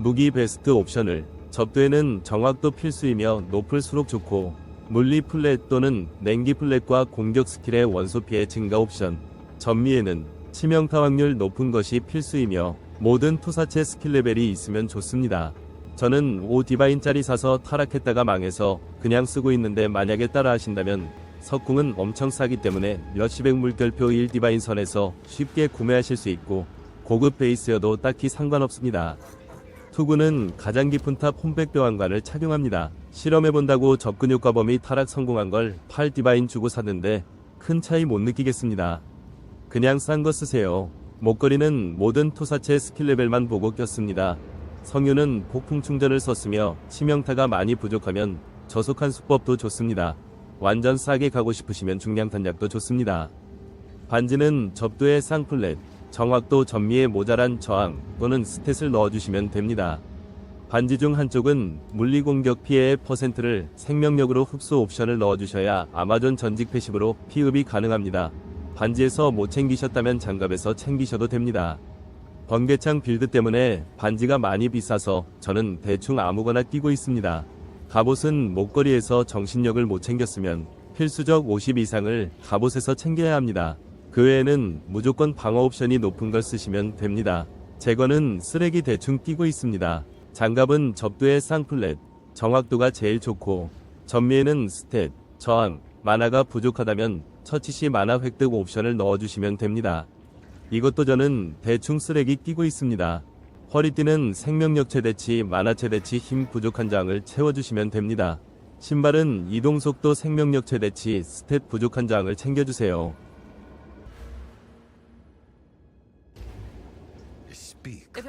무기 베스트 옵션을 접두에는 정확도 필수이며 높을수록 좋고 물리 플랫 또는 냉기 플랫과 공격 스킬의 원소 피해 증가 옵션 전미에는 치명타 확률 높은 것이 필수이며 모든 투사체 스킬 레벨이 있으면 좋습니다. 저는 5 디바인짜리 사서 타락했다가 망해서 그냥 쓰고 있는데 만약에 따라 하신다면 석궁은 엄청 싸기 때문에 몇십액 물결표 1 디바인 선에서 쉽게 구매하실 수 있고 고급 베이스여도 딱히 상관없습니다. 투구는 가장 깊은 탑 홈백 뼈왕관을 착용합니다. 실험해본다고 접근 효 과 범위 타락 성공한 걸 8 디바인 주고 샀는데 큰 차이 못 느끼겠습니다. 그냥 싼 거 쓰세요. 목걸이는 모든 투사체 스킬 레벨만 보고 꼈습니다. 성유는 폭풍 충전을 썼으며 치명타가 많이 부족하면 저속한 수법도 좋습니다. 완전 싸게 가고 싶으시면 중량 탄약도 좋습니다. 반지는 접두의 쌍플렛, 정확도 전미에 모자란 저항 또는 스탯을 넣어주시면 됩니다. 반지 중 한쪽은 물리 공격 피해의 퍼센트를 생명력으로 흡수 옵션을 넣어주셔야 아마존 전직 패시브로 피흡이 가능합니다. 반지에서 못 챙기셨다면 장갑에서 챙기셔도 됩니다. 번개창 빌드 때문에 반지가 많이 비싸서 저는 대충 아무거나 끼고 있습니다. 갑옷은 목걸이에서 정신력을 못 챙겼으면 필수적 50 이상을 갑옷에서 챙겨야 합니다. 그 외에는 무조건 방어 옵션이 높은 걸 쓰시면 됩니다. 제거는 쓰레기 대충 끼고 있습니다. 장갑은 접두의 쌍플렛, 정확도가 제일 좋고 전미에는 스탯, 저항, 만화가 부족하다면 처치시 만화 획득 옵션을 넣어주시면 됩니다. 이것도 저는 대충 쓰레기 끼고 있습니다. 허리띠는 생명력 최대치, 만화 최대치 힘 부족한 장을 채워주시면 됩니다. 신발은 이동속도 생명력 최대치, 스탯 부족한 장을 챙겨주세요. speak.